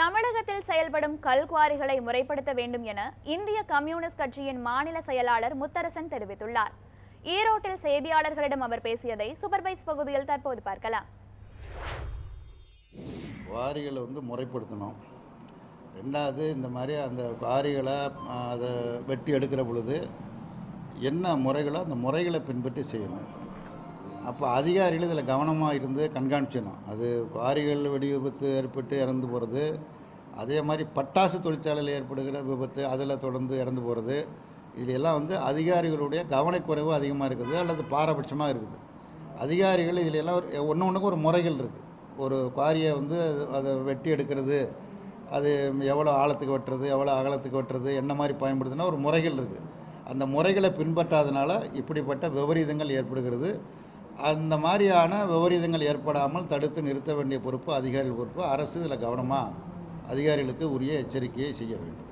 தமிழகத்தில் செயல்படும் கல்குவாரிகளை முறைப்படுத்த வேண்டும் என இந்திய கம்யூனிஸ்ட் கட்சியின் மாநில செயலாளர் முத்தரசன் தெரிவித்துள்ளார். ஈரோட்டில் செய்தியாளர்களிடம் அவர் பேசியதை சூப்பர்வைஸ் பகுதியில் தற்போது பார்க்கலாம். குவாரிகளை வந்து முறைப்படுத்தணும். ரெண்டாவது இந்த மாதிரி அந்த குவாரிகளை அதை வெட்டி எடுக்கிற பொழுது என்ன முறைகளோ அந்த முறைகளை பின்பற்றி செய்யணும். அப்போ அதிகாரிகள் இதில் கவனமாக இருந்து கண்காணிச்சிடணும். அது குவாரிகள் வெடி விபத்து ஏற்பட்டு இறந்து போகிறது அதே மாதிரி பட்டாசு தொழிற்சாலையில் ஏற்படுகிற விபத்து அதில் தொடர்ந்து இறந்து போகிறது இது எல்லாம் வந்து அதிகாரிகளுடைய கவனக்குறைவு அதிகமாக இருக்குது அல்லது பாரபட்சமாக இருக்குது. அதிகாரிகள் இதில் எல்லாம் ஒன்று ஒன்றுக்கு ஒரு முறைகள் இருக்குது ஒரு குவாரியை வந்து அது- அதை வெட்டி எடுக்கிறது அது எவ்வளோ ஆழத்துக்கு வெட்டுறது எவ்வளோ அகலத்துக்கு வெட்டுறது என்ன மாதிரி பயன்படுத்துனா ஒரு முறைகள் இருக்குது அந்த முறைகளை பின்பற்றாதனால இப்படிப்பட்ட விபரீதங்கள் ஏற்படுகிறது. அந்த மாதிரியான விபரீதங்கள் ஏற்படாமல் தடுத்து நிறுத்த வேண்டிய பொறுப்பு அதிகாரிகள் பொறுப்பு. அரசு இதில் கவனமாக அதிகாரிகளுக்கு உரிய எச்சரிக்கையை செய்ய வேண்டும்.